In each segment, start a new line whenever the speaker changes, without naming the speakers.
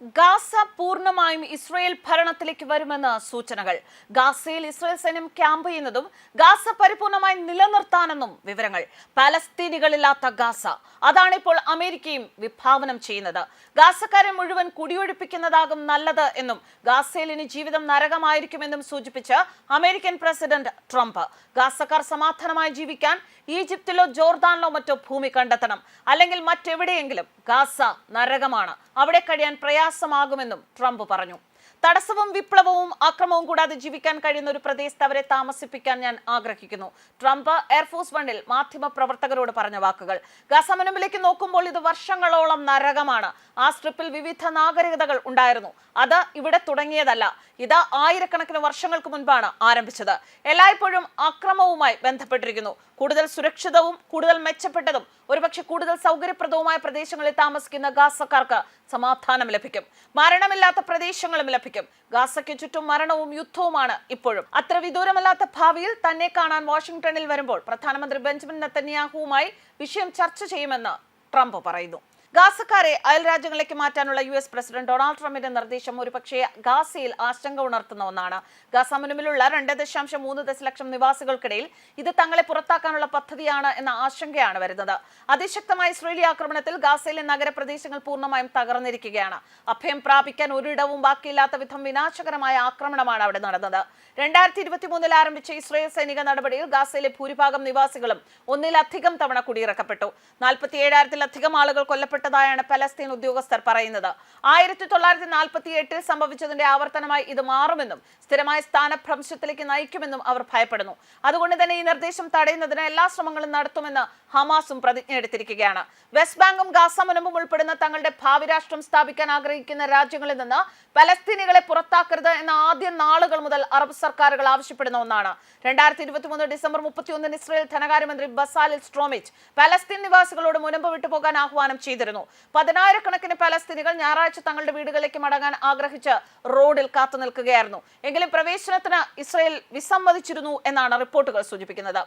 Gaza പൂർണമായും Israel ഭരണത്തിലേക്ക് വരുമെന്ന് സൂചനകൾ. ഗാസയിൽ ഇസ്രയേൽ സൈന്യം ക്യാമ്പ് ചെയ്യുന്നതും ഗാസ പരിപൂർണമായി നിലനിർത്താനെന്നും വിവരങ്ങൾ. പലസ്തീനികളില്ലാത്ത ഗാസ. അതാണ് ഇപ്പോൾ അമേരിക്കയും വിഭാവനം ചെയ്യുന്നത്. ഗാസക്കാരെ മുഴുവൻ കുടിയൊഴിപ്പിക്കുന്നതാകും നല്ലത് എന്നും ഗാസയിൽ ഇനി ജീവിതം നരകമായിരിക്കുമെന്നും സൂചിപ്പിച്ച് അമേരിക്കൻ പ്രസിഡന്റ് ട്രംപ്. ഗാസക്കാർ സമാധാനമായി ജീവിക്കാൻ ഈജിപ്തിലോ ജോർദാനിലോ മറ്റോ ഭൂമി കണ്ടെത്തണം. അല്ലെങ്കിൽ മറ്റെവിടെയെങ്കിലും ഗാസ നരകമാണ്. അവിടെ കഴിയാൻ പ്രയാസമാകുമെന്നും ട്രംപ് പറഞ്ഞു തടസ്സവും വിപ്ലവവും അക്രമവും കൂടാതെ ജീവിക്കാൻ കഴിയുന്ന ഒരു പ്രദേശത്ത് അവരെ താമസിപ്പിക്കാൻ ഞാൻ ആഗ്രഹിക്കുന്നു. ട്രംപ് എയർഫോഴ്സ് വണ്ണിൽ മാധ്യമ പ്രവർത്തകരോട് പറഞ്ഞ വാക്കുകൾ. ഗാസ മുനമ്പിലേക്ക് നോക്കുമ്പോൾ ഇത് വർഷങ്ങളോളം നരകമാണ്. ആ സ്ട്രിപ്പിൽ വിവിധ നാഗരികതകൾ ഉണ്ടായിരുന്നു. അത് ഇവിടെ തുടങ്ങിയതല്ല. ഇത് ആയിരക്കണക്കിന് വർഷങ്ങൾക്ക് മുൻപാണ് ആരംഭിച്ചത്. എല്ലായ്പ്പോഴും അക്രമവുമായി ബന്ധപ്പെട്ടിരിക്കുന്നു. കൂടുതൽ സുരക്ഷിതവും കൂടുതൽ മെച്ചപ്പെട്ടതും ഒരുപക്ഷെ കൂടുതൽ സൗകര്യപ്രദവുമായ പ്രദേശങ്ങളിൽ താമസിക്കുന്ന ഗാസക്കാർക്ക് സമാധാനം ലഭിക്കും. മരണമില്ലാത്ത പ്രദേശങ്ങളും ലഭിക്കും. ഗാസയ്ക്ക് ചുറ്റും മരണവും യുദ്ധവുമാണ് ഇപ്പോഴും. അത്ര വിദൂരമല്ലാത്ത ഭാവിയിൽ തന്നെ കാണാൻ വാഷിംഗ്ടണിൽ വരുമ്പോൾ പ്രധാനമന്ത്രി ബെഞ്ചമിൻ നെത്തന്യാഹുവുമായി വിഷയം ചർച്ച ചെയ്യുമെന്ന് ട്രംപ് പറയുന്നു. ഗാസക്കാരെ അയൽ രാജ്യങ്ങളിലേക്ക് മാറ്റാനുള്ള യു എസ് പ്രസിഡന്റ് ഡൊണാൾഡ് ട്രംപിന്റെ നിർദ്ദേശം ഒരുപക്ഷേ ഗാസയിൽ ആശങ്ക ഉണർത്തുന്ന ഒന്നാണ്. ഗാസ മുനുമിലുള്ള രണ്ട് ദശാംശം മൂന്ന് ദശലക്ഷം നിവാസികൾക്കിടയിൽ ഇത് തങ്ങളെ പുറത്താക്കാനുള്ള പദ്ധതിയാണ് എന്ന ആശങ്കയാണ് വരുന്നത്. അതിശക്തമായ ഇസ്രേലി ആക്രമണത്തിൽ ഗാസയിലെ നഗരപ്രദേശങ്ങൾ പൂർണമായും തകർന്നിരിക്കുകയാണ്. അഭയം പ്രാപിക്കാൻ ഒരിടവും ബാക്കിയില്ലാത്ത വിധം വിനാശകരമായ ആക്രമണമാണ് അവിടെ നടന്നത്. രണ്ടായിരത്തി ഇരുപത്തി മൂന്നിൽ ആരംഭിച്ച ഇസ്രയേൽ സൈനിക നടപടിയിൽ ഗാസയിലെ ഭൂരിഭാഗം നിവാസികളും ഒന്നിലധികം തവണ കുടിയിറക്കപ്പെട്ടു. നാൽപ്പത്തി ഏഴായിരത്തിലധികം ആളുകൾ കൊല്ലപ്പെട്ടതായാണ് പലസ്തീൻ ഉദ്യോഗസ്ഥർ പറയുന്നത്. ആയിരത്തി തൊള്ളായിരത്തി നാൽപ്പത്തി എട്ടിൽ സംഭവിച്ചതിന്റെ ആവർത്തനമായി ഇത് മാറുമെന്നും സ്ഥിരമായ സ്ഥാനഭ്രംശത്തിലേക്ക് നയിക്കുമെന്നും അവർ ഭയപ്പെടുന്നു. അതുകൊണ്ട് തന്നെ ഈ നിർദ്ദേശം തടയുന്നതിന് എല്ലാ ശ്രമങ്ങളും നടത്തുമെന്ന് ഹമാസും പ്രതിജ്ഞ എടുത്തിരിക്കുകയാണ് വെസ്റ്റ് ബാങ്കും ഗാസ മുനമ്പും ഉൾപ്പെടുന്ന തങ്ങളുടെ ഭാവി രാഷ്ട്രം സ്ഥാപിക്കാൻ ആഗ്രഹിക്കുന്ന രാജ്യങ്ങളിൽ നിന്ന് പലസ്തീനികളെ പുറത്താക്കരുത് എന്ന ആദ്യ നാളുകൾ മുതൽ അറബ് സർക്കാരുകൾ ആവശ്യപ്പെടുന്ന ഒന്നാണ്. രണ്ടായിരത്തി ഇരുപത്തി മൂന്ന് ഡിസംബർ മുപ്പത്തിയൊന്നിന് ഇസ്രയേൽ ധനകാര്യമന്ത്രി ബസാലിൽ സ്ട്രോമിച്ച് പലസ്തീൻ നിവാസികളോട് മുനമ്പ് വിട്ടുപോകാൻ ആഹ്വാനം ചെയ്തിരുന്നു. പതിനായിരക്കണക്കിന് പലസ്തീനികൾ ഞായറാഴ്ച തങ്ങളുടെ വീടുകളിലേക്ക് മടങ്ങാൻ ആഗ്രഹിച്ച് റോഡിൽ കാത്തു നിൽക്കുകയായിരുന്നു. എങ്കിലും പ്രവേശനത്തിന് ഇസ്രയേൽ വിസമ്മതിച്ചിരുന്നു എന്നാണ് റിപ്പോർട്ടുകൾ സൂചിപ്പിക്കുന്നത്.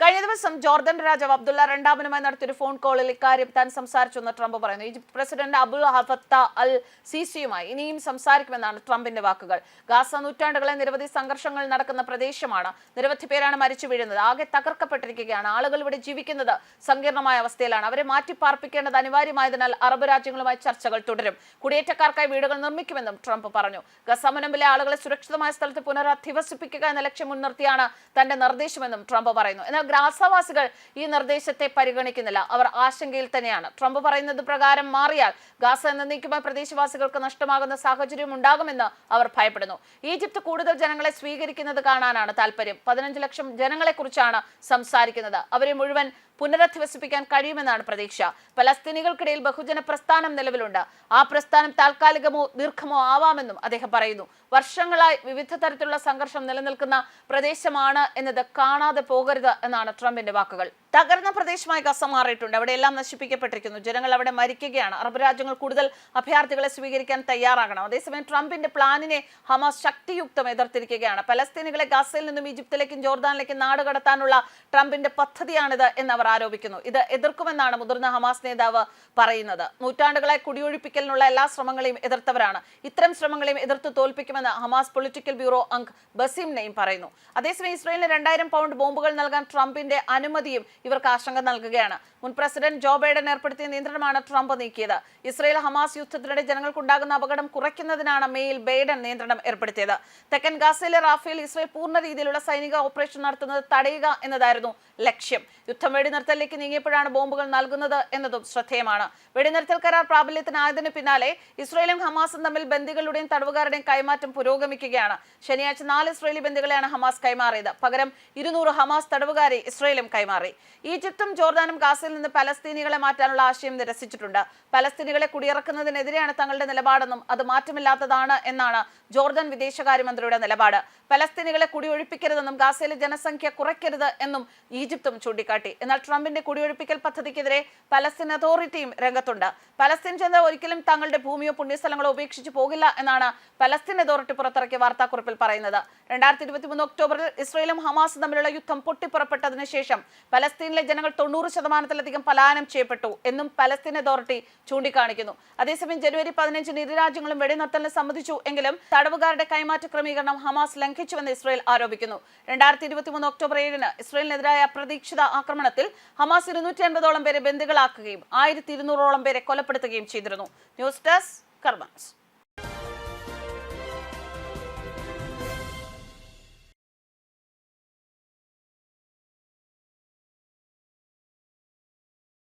കഴിഞ്ഞ ദിവസം ജോർദൻ രാജാവ് അബ്ദുള്ള രണ്ടാമനുമായി നടത്തിയൊരു ഫോൺ കോളിൽ ഇക്കാര്യം താൻ സംസാരിച്ചെന്ന് ട്രംപ് പറയുന്നു. Egypt president Abdel Fattah al സിസിയുമായി ഇനിയും സംസാരിക്കുമെന്നാണ് ട്രംപിന്റെ വാക്കുകൾ. ഗാസ നൂറ്റാണ്ടുകളെ നിരവധി സംഘർഷങ്ങൾ നടക്കുന്ന പ്രദേശമാണ്. നിരവധി പേരാണ് മരിച്ചു വീഴുന്നത്. ആകെ തകർക്കപ്പെട്ടിരിക്കുകയാണ്. ആളുകൾ ഇവിടെ ജീവിക്കുന്നത് സങ്കീർണമായ അവസ്ഥയിലാണ്. അവരെ മാറ്റിപ്പാർപ്പിക്കേണ്ടത് അനിവാര്യമായതിനാൽ അറബ് രാജ്യങ്ങളുമായി ചർച്ചകൾ തുടരും. കുടിയേറ്റക്കാർക്കായി വീടുകൾ നിർമ്മിക്കുമെന്നും ട്രംപ് പറഞ്ഞു. ഗസ മുനമ്പിലെ ആളുകളെ സുരക്ഷിതമായ സ്ഥലത്ത് പുനരധിവസിപ്പിക്കുക എന്ന ലക്ഷ്യം മുൻനിർത്തിയാണ് തന്റെ നിർദ്ദേശമെന്നും ട്രംപ് പറയുന്നു. എന്നാൽ ഗ്രാസവാസികൾ ഈ നിർദ്ദേശത്തെ പരിഗണിക്കുന്നില്ല. അവർ ആശങ്കയിൽ തന്നെയാണ്. ട്രംപ് പറയുന്നത് പ്രകാരം മാറിയാൽ ഗാസ എന്നേക്കുമായി പ്രദേശവാസികൾക്ക് നഷ്ടമാകുന്ന സാഹചര്യം ഉണ്ടാകുമെന്ന് അവർ ഭയപ്പെടുന്നു. ഈജിപ്ത് കൂടുതൽ ജനങ്ങളെ സ്വീകരിക്കുന്നത് കാണാനാണ് താല്പര്യം. പതിനഞ്ച് ലക്ഷം ജനങ്ങളെ കുറിച്ചാണ് സംസാരിക്കുന്നത്. അവരെ മുഴുവൻ പുനരധിവസിപ്പിക്കാൻ കഴിയുമെന്നാണ് പ്രതീക്ഷ. പലസ്തീനികൾക്കിടയിൽ ബഹുജന പ്രസ്ഥാനം നിലവിലുണ്ട്. ആ പ്രസ്ഥാനം താൽക്കാലികമോ ദീർഘമോ ആവാമെന്നും അദ്ദേഹം പറയുന്നു. വർഷങ്ങളായി വിവിധ തരത്തിലുള്ള സംഘർഷം നിലനിൽക്കുന്ന പ്രദേശമാണ് എന്നത് കാണാതെ പോകരുത് എന്നാണ് ട്രംപിന്റെ വാക്കുകൾ. തകർന്ന പ്രദേശമായി ഗസ മാറിയിട്ടുണ്ട്. അവിടെ എല്ലാം നശിപ്പിക്കപ്പെട്ടിരിക്കുന്നു. ജനങ്ങൾ അവിടെ മരിക്കുകയാണ്. അറബ് രാജ്യങ്ങൾ കൂടുതൽ അഭയാർത്ഥികളെ സ്വീകരിക്കാൻ തയ്യാറാകണം. അതേസമയം ട്രംപിന്റെ പ്ലാനിനെ ഹമാസ് ശക്തിയുക്തം എതിർത്തിരിക്കുകയാണ്. പലസ്തീനികളെ ഗസയിൽ നിന്നും ഈജിപ്തിലേക്കും ജോർദാനിലേക്കും നാട് കടത്താനുള്ള ട്രംപിന്റെ പദ്ധതിയാണിത് എന്ന് അവർ ആരോപിക്കുന്നു. ഇത് എതിർക്കുമെന്നാണ് മുതിർന്ന ഹമാസ് നേതാവ് പറയുന്നത്. നൂറ്റാണ്ടുകളെ കുടിയൊഴിപ്പിക്കലിനുള്ള എല്ലാ ശ്രമങ്ങളെയും എതിർത്തവരാണ്. ഇത്തരം ശ്രമങ്ങളെയും എതിർത്ത് തോൽപ്പിക്കുമെന്ന് ഹമാസ് പൊളിറ്റിക്കൽ ബ്യൂറോ അംഗ് ബസീം നെയ്ം പറയുന്നു. അതേസമയം ഇസ്രയേലിന് രണ്ടായിരം പൗണ്ട് ബോംബുകൾ നൽകാൻ ട്രംപിന്റെ അനുമതിയും ഇവർക്ക് ആശങ്ക നൽകുകയാണ്. മുൻ പ്രസിഡന്റ് ജോ ബൈഡൻ ഏർപ്പെടുത്തിയ നിയന്ത്രണമാണ് ട്രംപ് നീക്കിയത്. ഇസ്രയേൽ ഹമാസ് യുദ്ധത്തിനിടെ ജനങ്ങൾക്കുണ്ടാകുന്ന അപകടം കുറയ്ക്കുന്നതിനാണ് മേയിൽ ബൈഡൻ നിയന്ത്രണം ഏർപ്പെടുത്തിയത്. തെക്കൻ ഗാസയിലെ റാഫേൽ ഇസ്രയേൽ പൂർണ രീതിയിലുള്ള സൈനിക ഓപ്പറേഷൻ നടത്തുന്നത് തടയുക എന്നതായിരുന്നു ലക്ഷ്യം. യുദ്ധം വെടിനിർത്തലിലേക്ക് നീങ്ങിയപ്പോഴാണ് ബോംബുകൾ നൽകുന്നത് എന്നതും ശ്രദ്ധേയമാണ്. വെടിനിർത്തൽ കരാർ പ്രാബല്യത്തിനായതിനു പിന്നാലെ ഇസ്രയേലും ഹമാസും തമ്മിൽ ബന്ദികളുടെയും തടവുകാരുടെയും കൈമാറ്റം പുരോഗമിക്കുകയാണ്. ശനിയാഴ്ച നാല് ഇസ്രയേലി ബന്ദികളെയാണ് ഹമാസ് കൈമാറിയത്. പകരം ഇരുന്നൂറ് ഹമാസ് തടവുകാരെ ഇസ്രയേലും കൈമാറി. ഈജിപ്തും ജോർദാനും ഗാസയിൽ നിന്ന് പലസ്തീനികളെ മാറ്റാനുള്ള ആശയം നിരസിച്ചിട്ടുണ്ട്. പലസ്തീനികളെ കുടിയിറക്കുന്നതിനെതിരെയാണ് തങ്ങളുടെ നിലപാടെന്നും അത് മാറ്റമില്ലാത്തതാണ് എന്നാണ് ജോർദാൻ വിദേശകാര്യമന്ത്രിയുടെ നിലപാട്. പലസ്തീനികളെ കുടിയൊഴിപ്പിക്കരുതെന്നും ഗാസയിലെ ജനസംഖ്യ കുറയ്ക്കരുത് എന്നും ഈജിപ്തും ചൂണ്ടിക്കാട്ടി. എന്നാൽ ട്രംപിന്റെ കുടിയൊഴിപ്പിക്കൽ പദ്ധതിക്കെതിരെ പലസ്തീൻ അതോറിറ്റിയും രംഗത്തുണ്ട്. പലസ്തീൻ ജനത ഒരിക്കലും തങ്ങളുടെ ഭൂമിയോ പുണ്യസ്ഥലങ്ങളോ ഉപേക്ഷിച്ചു പോകില്ല എന്നാണ് പലസ്തീൻ അതോറിറ്റി പുറത്തിറക്കിയ വാർത്താക്കുറിപ്പിൽ പറയുന്നത്. രണ്ടായിരത്തി ഇരുപത്തിമൂന്ന് ഒക്ടോബറിൽ ഇസ്രയേലും ഹമാസും തമ്മിലുള്ള യുദ്ധം പൊട്ടിപ്പുറപ്പെട്ടതിന് ശേഷം പലസ്തീനിലെ ജനങ്ങൾ തൊണ്ണൂറ് ശതമാനത്തിലധികം പലായനം ചെയ്യപ്പെട്ടു എന്നും പലസ്തീൻ അതോറിറ്റി ചൂണ്ടിക്കാണിക്കുന്നു. അതേസമയം ജനുവരി പതിനഞ്ചിന് ഇരു രാജ്യങ്ങളും വെടിനിർത്തലിന് സമ്മതിച്ചു എങ്കിലും തടവുകാരുടെ കൈമാറ്റ ക്രമീകരണം ഹമാസ് ലംഘിച്ചുവെന്ന് ഇസ്രയേൽ ആരോപിക്കുന്നു. രണ്ടായിരത്തി ഇരുപത്തിമൂന്ന് ഒക്ടോബർ ഏഴിന് ഇസ്രയേലിനെതിരായ അപ്രതീക്ഷിത ആക്രമണത്തിൽ ഹമാസ് ഇരുന്നൂറ്റി അൻപതോളം പേരെ ബന്ദികളാക്കുകയും ആയിരത്തി ഇരുന്നൂറോളം പേരെ കൊലപ്പെടുത്തുകയും ചെയ്തിരുന്നു. News desk കർമ്മൻസ്